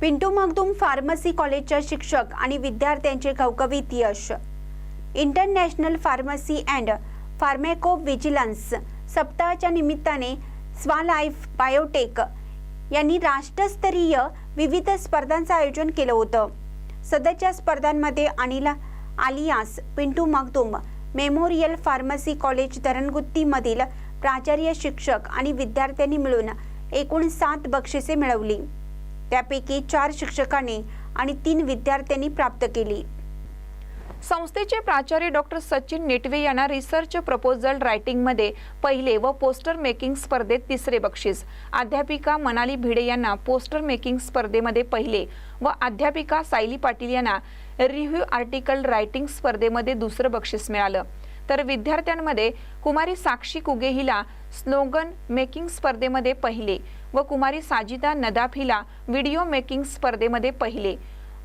Pintu Magdum pharmacy कॉलेजच्या शिक्षक आणि विद्यार्थ्यांचे कवकवीत यश. International pharmacy and pharmacovigilance सप्ताहाच्या निमित्ताने स्वालाईफ बायोटेक यांनी राष्ट्रस्तरीय विविध स्पर्धांचं आयोजन केलं होतं. सध्याच्या स्पर्धांमध्ये Anil alias Pintu Magdum memorial pharmacy college धरणगुत्तीमधील प्राचार्य शिक्षक आणि विद्यार्थ्यांनी मिळून एकूण सात बक्षिसे मिळवली. त्यापैकी चार शिक्षकांनी आणि तीन विद्यार्थ्यांनी प्राप्त केली. संस्थेचे प्राचार्य डॉक्टर सचिन नेटवे यांना रिसर्च प्रपोजल रायटिंगमध्ये पहिले व पोस्टर मेकिंग स्पर्धेत तिसरे बक्षीस. अध्यापिका मनाली भिडे यांना पोस्टर मेकिंग स्पर्धेमध्ये पहिले व अध्यापिका सायली पाटील यांना रिव्ह्यू आर्टिकल रायटिंग स्पर्धेमध्ये दुसरं बक्षीस मिळालं. तर विद्यार्थ्यांमध्ये कुमारी साक्षी कुगे हिला स्लोगन मेकिंग स्पर्धेमध्ये पहिले व कुमारी साजिदा नदाफ हिला व्हिडिओ मेकिंग स्पर्धेमध्ये पहिले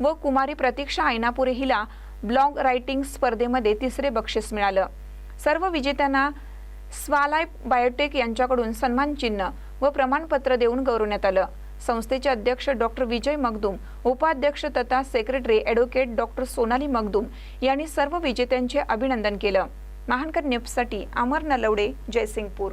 व कुमारी प्रतीक्षा ऐनापुरे हिला ब्लॉग रायटिंग स्पर्धेमध्ये तिसरे बक्षीस मिळालं. सर्व विजेत्यांना स्वालाय बायोटेक यांच्याकडून सन्मान चिन्ह व प्रमाणपत्र देऊन गौरवण्यात आलं. संस्थेचे अध्यक्ष डॉक्टर विजय मगदूम उपाध्यक्ष तथा secretary advocate doctor Sonali Magdum यांनी सर्व विजेत्यांचे अभिनंदन केलं. महानकर न्यूजसाठी अमर नलवडे जयसिंगपूर.